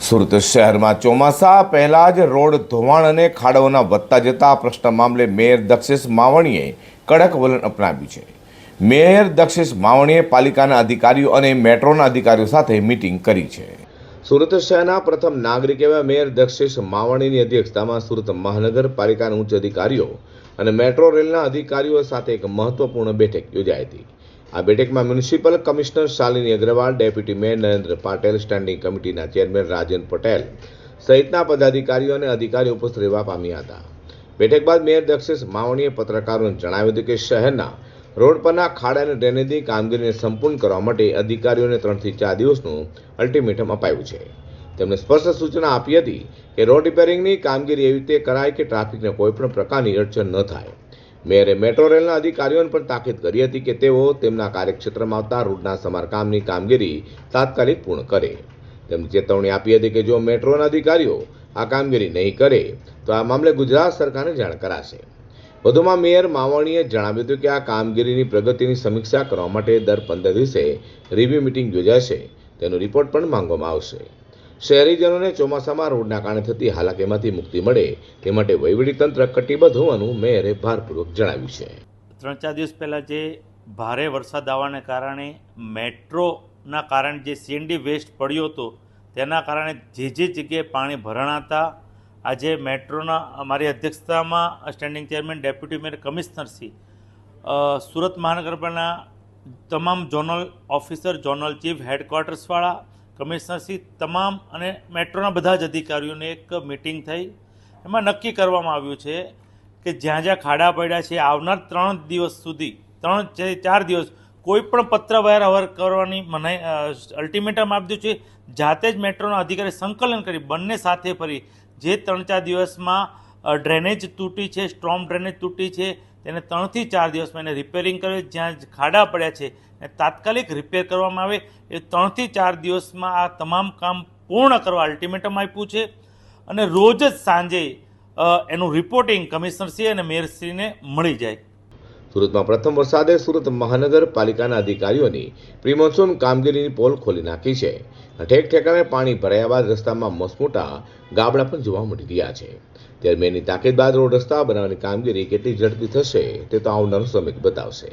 સુરત શહેરમાં ચોમાસા પહેલા જ રોડ ધોવાણ અને ખાડોના વધતા જતા પ્રશ્ન મામલે મેયર દક્ષેશ માવણીએ કડક વલણ અપનાવ્યું છે. મેયર દક્ષેશ માવણીએ પાલિકાના અધિકારીઓ અને મેટ્રોના અધિકારીઓ સાથે મિટિંગ કરી છે. સુરત શહેરના પ્રથમ નાગરિક એવા મેયર દક્ષેશ માવણીની અધ્યક્ષતામાં સુરત મહાનગરપાલિકાના ઉચ્ચ અધિકારીઓ અને મેટ્રો રેલના અધિકારીઓ સાથે એક મહત્વપૂર્ણ બેઠક યોજાઈ હતી. આ બેઠકમાં municipal commissioner Shalini Agrawal, deputy mayor Narendra Patel, standing કમિટીના ચેરમેન રાજન પટેલ સહિતના પદાધિકારીઓ અને અધિકારીઓ ઉપસ્થિત રહેવા પામ્યા હતા. બેઠક બાદ મેયર દક્ષેશ માવણીએ પત્રકારોને જણાવ્યું હતું કે શહેરના રોડ પરના ખાડા અને ડ્રેનેજની કામગીરીને સંપૂર્ણ કરવા માટે અધિકારીઓને ત્રણથી ચાર દિવસનું અલ્ટિમેટમ અપાયું છે. તેમણે સ્પષ્ટ સૂચના આપી હતી કે રોડ રિપેરિંગની કામગીરી એવી રીતે કરાય કે ટ્રાફિકને કોઈપણ પ્રકારની અડચણ ન થાય. મેયરે મેટ્રો રેલના અધિકારીઓને પણ તાકીદ કરી હતી કે તેઓ તેમના કાર્યક્ષેત્રમાં આવતા રૂટના સમારકામની કામગીરી તાત્કાલિક પૂર્ણ કરે. તેમણે ચેતવણી આપી હતી કે જો મેટ્રોના અધિકારીઓ આ કામગીરી નહીં કરે, તો આ મામલે ગુજરાત સરકારને જાણ કરાશે. વધુમાં મેયર માવણીએ જણાવ્યું હતું કે આ કામગીરીની પ્રગતિની સમીક્ષા કરવા માટે દર પંદર દિવસે રિવ્યૂ મિટિંગ યોજાશે. તેનો રિપોર્ટ પણ માંગવામાં આવશે. શહેરીજનોને ચોમાસામાં રોડના કારણે થતી હાલાકીમાંથી મુક્તિ મળે તે માટે વહીવટીતંત્ર કટિબદ્ધ હોવાનું મેયરે ભારપૂર્વક જણાવ્યું છે. ત્રણ ચાર દિવસ પહેલાં જે ભારે વરસાદ આવવાને કારણે મેટ્રોના કારણે જે સીએનડી વેસ્ટ પડ્યો હતો, તેના કારણે જે જે જગ્યાએ પાણી ભરાણા હતા આજે મેટ્રોના અમારી અધ્યક્ષતામાં સ્ટેન્ડિંગ ચેરમેન, ડેપ્યુટી મેયર કમિશનરશ્રી સુરત મહાનગરપાલિકાના તમામ ઝોનલ ઓફિસર, ઝોનલ ચીફ હેડક્વાર્ટર્સવાળા કમિશનરશ્રી તમામ અને મેટ્રોના બધા જ અધિકારીઓની એક મિટિંગ થઈ. એમાં નક્કી કરવામાં આવ્યું છે કે જ્યાં જ્યાં ખાડા પડ્યા છે, આવનાર ત્રણ દિવસ સુધી, ત્રણ ચાર દિવસ કોઈ પણ પત્રવ્યવહાર અવર કરવાની મનાઈ અલ્ટિમેટમ દીધું છે. જાતે જ મેટ્રોના અધિકારી સંકલન કરી, બંને સાથે ફરી. જે ત્રણ ચાર દિવસમાં ડ્રેનેજ તૂટી છે સ્ટ્રોમ ડ્રેનેજ તૂટી છે તેને ત્રણથી ચાર દિવસમાં એને રિપેરિંગ કરે જ્યાં ખાડા પડ્યા છે, એને તાત્કાલિક રિપેર કરવામાં આવે. એ ત્રણથી ચાર દિવસમાં આ તમામ કામ પૂર્ણ કરવા અલ્ટિમેટમ આપ્યું છે. અને રોજ જ સાંજે એનું રિપોર્ટિંગ કમિશનરશ્રી અને મેયરશ્રીને મળી જાય. સુરતમાં પ્રથમ વરસાદે સુરત મહાનગરપાલિકાના અધિકારીઓની પ્રિમોન્સૂન કામગીરીની પોલ ખોલી નાખી છે. ઠેક ઠેકાણે પાણી ભરાયા બાદ રસ્તામાં મસમોટા ગાબડા પણ જોવા મળી રહ્યા છે. ત્યારે મેની તાકીદ બાદ રોડ રસ્તા બનાવવાની કામગીરી કેટલી ઝડપી થશે તે તો આવનારો સમય બતાવશે.